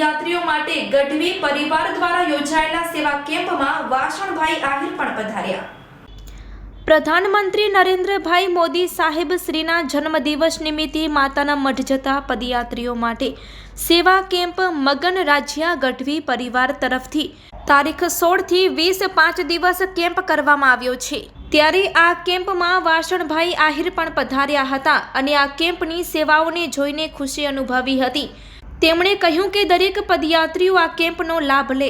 પદયાત્રીઓ માટે ગઢવી પરિવાર દ્વારા યોજાયેલા સેવા કેમ્પમાં વાસણભાઈ આહિર પણ પધાર્યા. પ્રધાનમંત્રી નરેન્દ્રભાઈ મોદી સાહેબ શ્રીના જન્મદિવસ નિમિત્તે માતાના મઢ જતા પદયાત્રીઓ માટે સેવા કેમ્પ મગન રાજ્યા ગઢવી પરિવાર તરફથી. તારીખ સોળથી વીસ પાંચ દિવસ કેમ્પ કરવામાં આવ્યો છે. ત્યારે આ કેમ્પમાં વાસણભાઈ આહિર પણ પધાર્યા હતા અને આ કેમ્પની સેવાઓને જોઈને ખુશી અનુભવી હતી. તેમણે કહ્યું કે દરેક પદયાત્રીઓ આ કેમ્પનો લાભ લે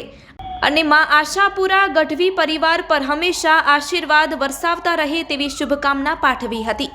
અને માં આશાપુરા ગઢવી પરિવાર પર હંમેશા આશીર્વાદ વરસાવતા રહે તેવી શુભકામના પાઠવી હતી.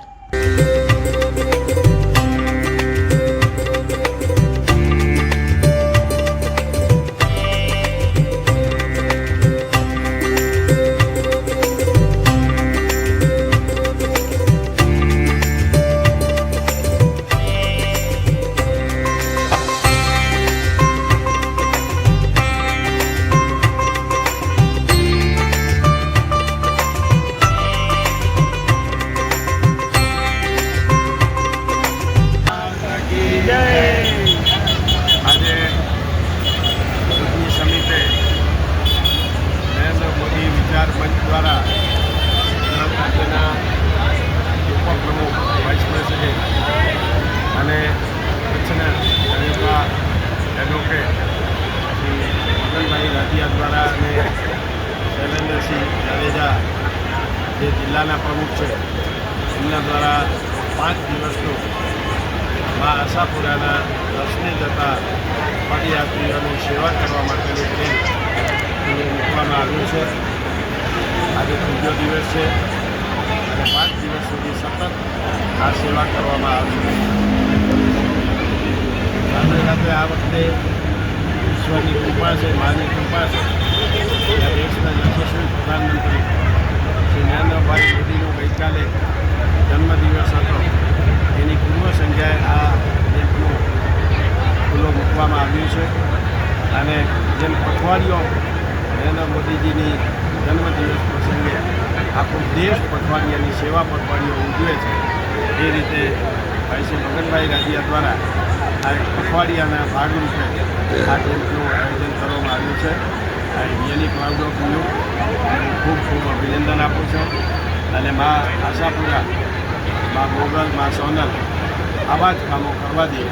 કચ્છના જાણીતા એડવોકેટ શ્રી મદનભાઈ રાધિયા દ્વારા અને શૈલેન્દ્રસિંહ જાડેજા, જે જિલ્લાના પ્રમુખ છે, એમના દ્વારા પાંચ દિવસનું મા આશાપુરાના દર્શને જતા પદયાત્રીઓની સેવા કરવા માટેની ટ્રેન મૂકવામાં આવ્યું છે. આજે ત્રીજો દિવસ છે. અને પાંચ દિવસ સુધી સતત આ સેવા કરવામાં આવશે સાથે આ વખતે ઈશ્વરની કૃપા છે, માની કૃપા છે. દેશના યશસ્વી પ્રધાનમંત્રી શ્રી નરેન્દ્રભાઈ મોદીનો ગઈકાલે જન્મદિવસ હતો. એની પૂર્વ સંધ્યાએ આ કેમ્પનો ખુલ્લો મૂકવામાં આવ્યું છે. અને જેમ પખવાડિયો નરેન્દ્ર મોદીજીની જન્મદિવસ પ્રસંગે આખો દેશ પખવાડિયાની સેવા પખવાડિયો ઉજવે છે, એ રીતે ભાઈ શ્રી મગનભાઈ રાજીયા દ્વારા આ એક પખવાડિયાના ભાગરૂપે આ કેમ્પનું આયોજન કરવામાં આવ્યું છે. આ રિયલી ક્લાઉડ ઓફ યુ ખૂબ ખૂબ અભિનંદન આપું છું. અને મા આશાપુરા, મા મોગલ મા સોનલ આવા જ કામો કરવા દઈએ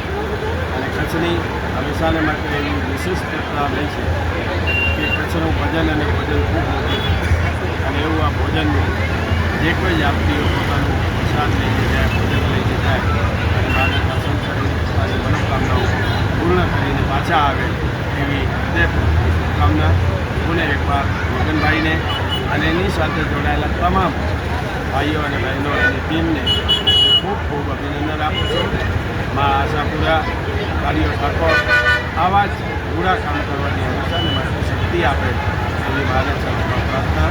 અને કચ્છની હંમેશાને માટે એવી વિશિષ્ટતા રહી છે કે કચ્છનું ભજન અને ભોજન ખૂબ મોટું છે. અને એવું આ ભોજનનું જે કોઈ યાત્રીઓ પોતાનું પાછા આવે એવી શુભકામના પુણે એકવાર મગનભાઈને અને એની સાથે જોડાયેલા તમામ ભાઈઓ અને બહેનો અને ટીમને ખૂબ ખૂબ અભિનંદન આપું છું. મા આશાપુરા કાર્યો ઠાકોર, આવા જ પૂરા કામ કરવાની હંમેશાને માટે શક્તિ આપે એવી મારે પ્રાર્થના.